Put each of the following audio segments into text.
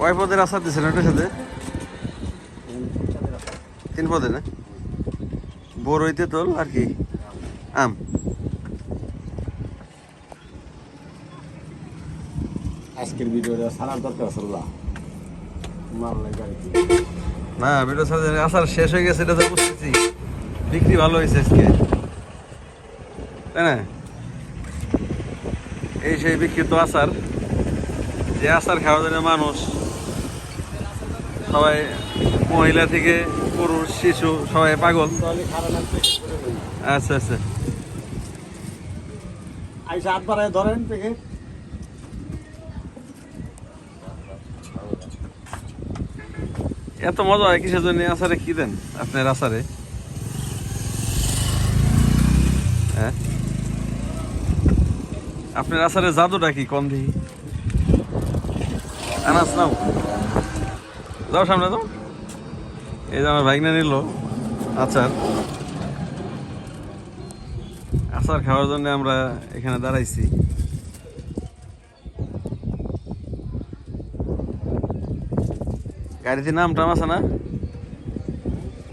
কয় পদের আচার দিচ্ছেন ওটার সাথে? তিন পদে না? বড়ইতে তোল আর কি? আম। আজকের ভিডিওটা দরকার না ভিডিও শেষ হয়ে গেছে এটা তো বুঝতেছি। বিক্রি ভালো হয়েছে আজকে। তাই না? এই সেই বিক্রিত যে জন্য মানুষ সবাই মহিলা থেকে পুরুষ শিশু সবাই পাগল। আচ্ছা আচ্ছা। আইসা হাত বাড়ায় ধরেন এত মজা হয় কিসের জন্য? আচারে কি দেন আপনার আচারে হ্যাঁ? আপনার আচারে জাদুটা কি? কম দেখি আনাস নাও। যাও সামনে যাও এই যে আমার ভাইগনা নিল আচার। আচার খাওয়ার জন্য আমরা এখানে দাঁড়াইছি। গাড়িতে নাম টাম আছে না?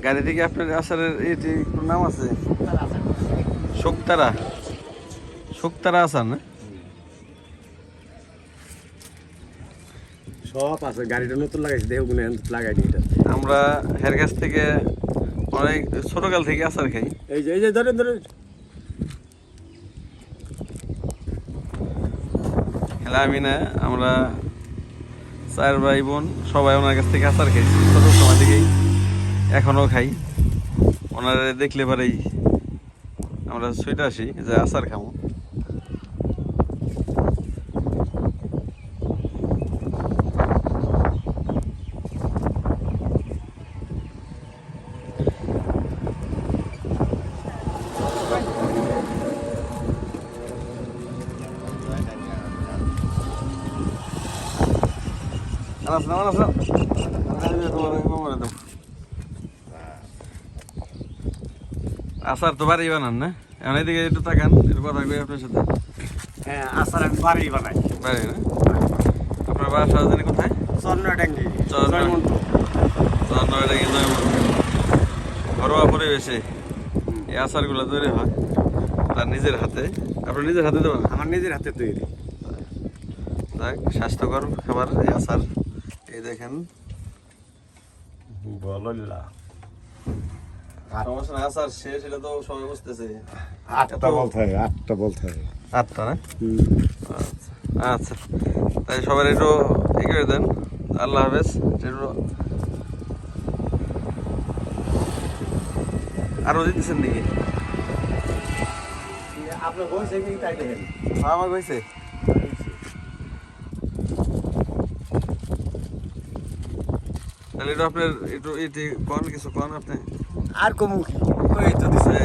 গাড়িতে কি আপনার আসারের এটি নাম আছে? শুক্তারা শুক্তারা। আসার না? সব আছে গাড়িটা নতুন লাগাইছে দেহ গুনে লাগাইনি এটা। আমরা হের কাছ থেকে অনেক ছোটকাল থেকে আচার খাই। এই যে এই যে ধরেন ধরেন। আমি আমরা চার ভাই বোন সবাই ওনার কাছ থেকে আচার খাইছি ছোট সময় থেকেই। এখনও খাই। ওনারা দেখলে পরেই আমরা ছুটে আসি যে আচার খাব আনাস না আনাস না আচার তো বাড়ি বানান না? এখন এদিকে একটু তাকান একটু কথা কই আপনার সাথে। হ্যাঁ আসার আমি বাড়ি বানাই। বাড়ি না? আপনার বাসা জানি কোথায়? চন্দ্রডাঙ্গি ঘরোয়া পরিবেশে এই আচারগুলো তৈরি হয় তার নিজের হাতে। আপনার নিজের হাতে দেবেন? আমার নিজের হাতে তৈরি। যাক স্বাস্থ্যকর খাবার এই আচার। এই দেখেন। বললা সমস্যা নাই, শেষ এটা তো সবাই বুঝতেছে। আটটা বলতে হবে আটটা বলতে হবে। আটটা না? আচ্ছা আচ্ছা। তাই সবার একটু ই করে দেন। আল্লাহ হাফেজ একটু আরও দিতেছেন নাকি? আপনার বয়স কি তাই দেখেন? আমার কইছে তাহলে একটু আপনার একটু এটি কন কিছু কন আপনি? আর কমু কি? ওই তো দিছে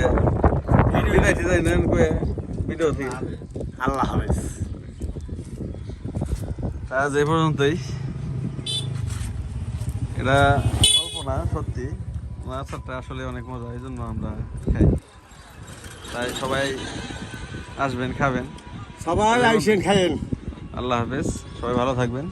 বিদায় টিদায় নেন কয়ে ভিডিও থেকে আল্লাহ হাফেজ। আজ এই পর্যন্তই। এটা গল্প না সত্যি আচারটা আসলে অনেক মজা এই জন্য আমরা খাই। তাই সবাই আসবেন খাবেন। সবাই আইসেন খায়েন আল্লাহ হাফেজ সবাই ভালো থাকবেন।